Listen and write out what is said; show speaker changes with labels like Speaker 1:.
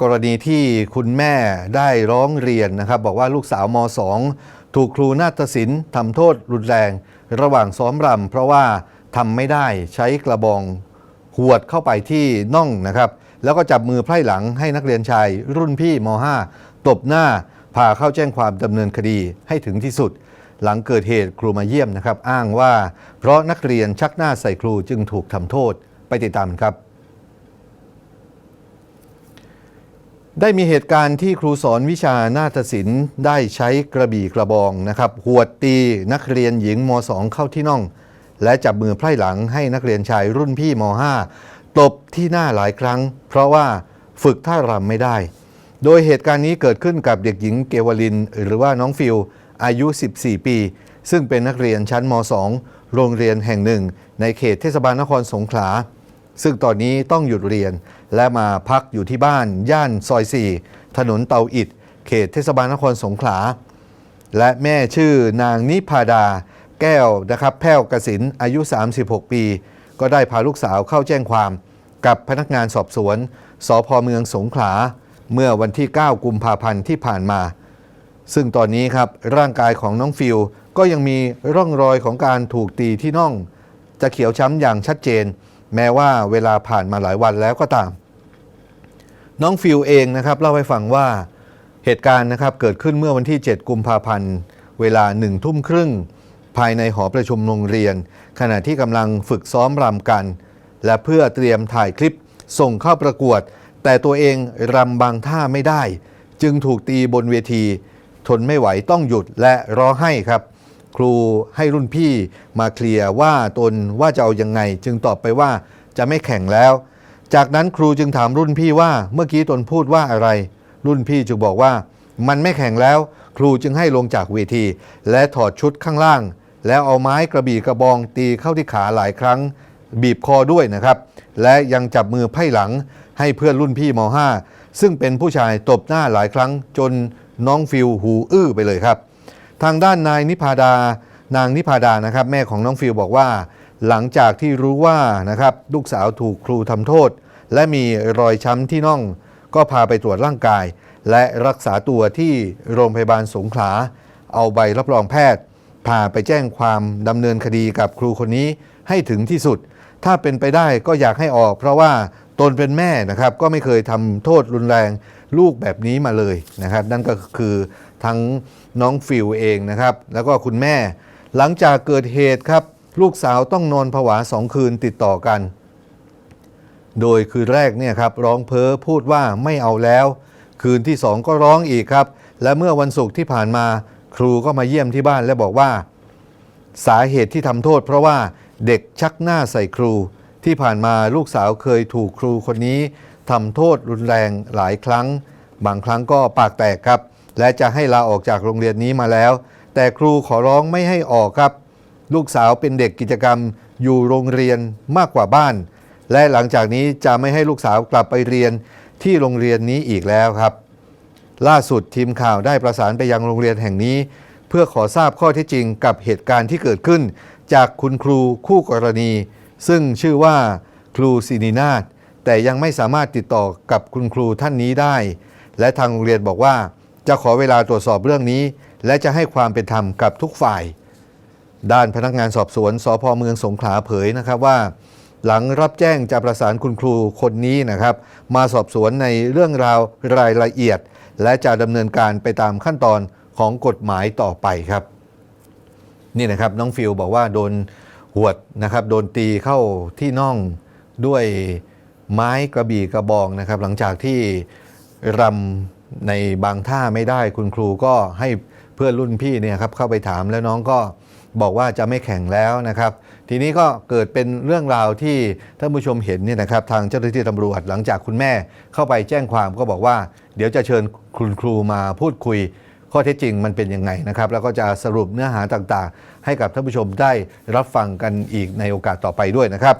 Speaker 1: กรณีที่คุณแม่ได้ร้องเรียนนะครับ บอกว่าลูกสาวม .2 ถูกครูนาฏศิลป์ทำโทษรุนแรง ระหว่างซ้อมรำเพราะว่าทำไม่ได้ใช้กระบองหวดเข้าไปที่น่องนะครับ แล้วก็จับมือไพร่หลังให้นักเรียนชายรุ่นพี่ม .5 ตบหน้าพาเข้าแจ้งความดำเนินคดีให้ถึงที่สุด หลังเกิดเหตุครูมาเยี่ยมนะครับ อ้างว่า เพราะนักเรียนชักหน้าใส่ครูจึงถูกทำโทษไปติดตามครับ ได้มีเหตุการณ์ที่ครูสอนวิชานาฏศิลป์ได้ใช้กระบี่กระบองนะครับหวดตีนักเรียนหญิงม .2 เข้าที่น่อง และจับมือไพร่หลังให้นักเรียนชายรุ่นพี่ม .5 ตบที่หน้าหลายครั้ง เพราะว่าฝึกท่ารำไม่ได้ โดยเหตุการณ์นี้เกิดขึ้นกับเด็กหญิงเกวลิน หรือว่าน้องฟิลอายุ 14 ปี ซึ่งเป็นนักเรียนชั้นม .2 โรงเรียนแห่งหนึ่ง ในเขตเทศบาลนครสงขลา ซึ่งตอนนี้ต้องหยุดเรียน และมาพักอยู่ที่บ้านย่านซอย 4 ถนนเตาอิด เขตเทศบาลนครสงขลา และแม่ชื่อนางนิพาดา แก้วนะครับแพ้วกสินอายุ 36 ปี ก็ได้พาลูกสาวเข้าแจ้งความกับพนักงานสอบสวนสพเมืองสงขลา เมื่อวันที่ 9 กุมภาพันธ์ที่ผ่านมา ซึ่งตอนนี้ครับร่างกายของน้องฟิลก็ยังมีร่องรอยของการถูกตีที่น่อง จะเขียวช้ำอย่างชัดเจน แม้ว่าเวลาผ่านมาหลายวันแล้วก็ตาม น้องฟิลเองนะครับเล่าให้ฟังว่าเหตุการณ์นะครับเกิดขึ้นเมื่อวันที่ 7 กุมภาพันธ์ เวลาหนึ่งทุ่มครึ่ง ภายในหอประชุมโรงเรียน ขณะที่กำลังฝึกซ้อมรำกัน และเพื่อเตรียมถ่ายคลิปส่งเข้าประกวด แต่ตัวเองรำบางท่าไม่ได้ จึงถูกตีบนเวที ทนไม่ไหวต้องหยุดและร้องไห้ครับ ครูให้รุ่นพี่มาเคลียร์ว่าตนว่าจะเอายังไง จึงตอบไปว่าจะไม่แข่งแล้ว จากนั้นครูจึงถามรุ่นพี่ว่าเมื่อกี้ตนพูดว่าอะไร รุ่นพี่จึงบอกว่า มันไม่แข่งแล้ว ครูจึงให้ลงจากเวที และถอดชุดข้างล่าง แล้วเอาไม้กระบี่กระบองตีเข้าที่ขาหลายครั้ง บีบคอด้วยนะครับ และยังจับมือไพ่หลังให้เพื่อนรุ่นพี่ม .5 ซึ่งเป็นผู้ชายตบหน้าหลายครั้งจนน้องฟิลหูอื้อไปเลยครับ ทางด้านนายนิพาดา นางนิพาดานะครับ แม่ของน้องฟิลบอกว่า หลังจากที่รู้ว่านะครับลูกสาวถูกครูทำโทษ และมีรอยช้ำที่น่อง ก็พาไปตรวจร่างกาย และรักษาตัวที่โรงพยาบาลสงขลา เอาใบรับรองแพทย์ พาไปแจ้งความดำเนินคดีกับครูคนนี้ให้ถึงที่สุด ถ้าเป็นไปได้ก็อยากให้ออก เพราะว่า ตนเป็นแม่นะครับก็ไม่เคยทำโทษรุนแรงลูกแบบนี้มาเลยนะครับ นั่นก็คือทั้งน้องฟิลเองนะครับ แล้วก็คุณแม่ หลังจากเกิดเหตุครับ ลูกสาวต้องนอนผวาสองคืนติดต่อกัน โดยคืนแรกเนี่ยครับร้องเพ้อพูดว่าไม่เอาแล้ว คืนที่สองก็ร้องอีกครับ และเมื่อวันศุกร์ที่ผ่านมาครูก็มาเยี่ยมที่บ้านและบอกว่า สาเหตุที่ทำโทษเพราะว่าเด็กชักหน้าใส่ครู ที่ผ่านมาลูกสาวเคยถูกครูคนนี้ทำโทษรุนแรงหลายครั้ง บางครั้งก็ปากแตกครับ และจะให้ลาออกจากโรงเรียนนี้มาแล้ว แต่ครูขอร้องไม่ให้ออกครับ ลูกสาวเป็นเด็กกิจกรรมอยู่โรงเรียนมากกว่าบ้าน และหลังจากนี้จะไม่ให้ลูกสาวกลับไปเรียนที่โรงเรียนนี้อีกแล้วครับ ล่าสุดทีมข่าวได้ประสานไปยังโรงเรียนแห่งนี้ เพื่อขอทราบข้อเท็จจริงกับเหตุการณ์ที่เกิดขึ้น จากคุณครูคู่กรณี ซึ่งชื่อว่าครูศินินาถแต่ยังไม่สามารถติดต่อกับคุณครูท่านนี้ได้ และทางโรงเรียนบอกว่า จะขอเวลาตรวจสอบเรื่องนี้ และจะให้ความเป็นธรรมกับทุกฝ่าย ด้านพนักงานสอบสวนสพเมืองสงขลาเผยนะครับว่า หลังรับแจ้งจะประสานคุณครูคนนี้นะครับ มาสอบสวนในเรื่องราวรายละเอียด และจะดำเนินการไปตามขั้นตอนของกฎหมายต่อไปครับ นี่นะครับน้องฟิลบอกว่าโดน หวดนะครับโดนตีเข้าที่น่องด้วยไม้กระบี่กระบองนะครับ หลังจากที่รำในบางท่าไม่ได้คุณครูก็ให้เพื่อนรุ่นพี่เนี่ยครับเข้าไปถามแล้วน้องก็บอกว่าจะไม่แข่งแล้วนะครับ ทีนี้ก็เกิดเป็นเรื่องราวที่ท่านผู้ชมเห็นเนี่ยนะครับ ทางเจ้าหน้าที่ตำรวจหลังจากคุณแม่เข้าไปแจ้งความก็บอกว่า เดี๋ยวจะเชิญคุณครูมาพูดคุย ข้อเท็จจริงมันเป็นยังไงนะครับ แล้วก็จะสรุปเนื้อหาต่างๆ ให้กับท่านผู้ชมได้รับฟังกันอีกในโอกาสต่อไปด้วยนะครับ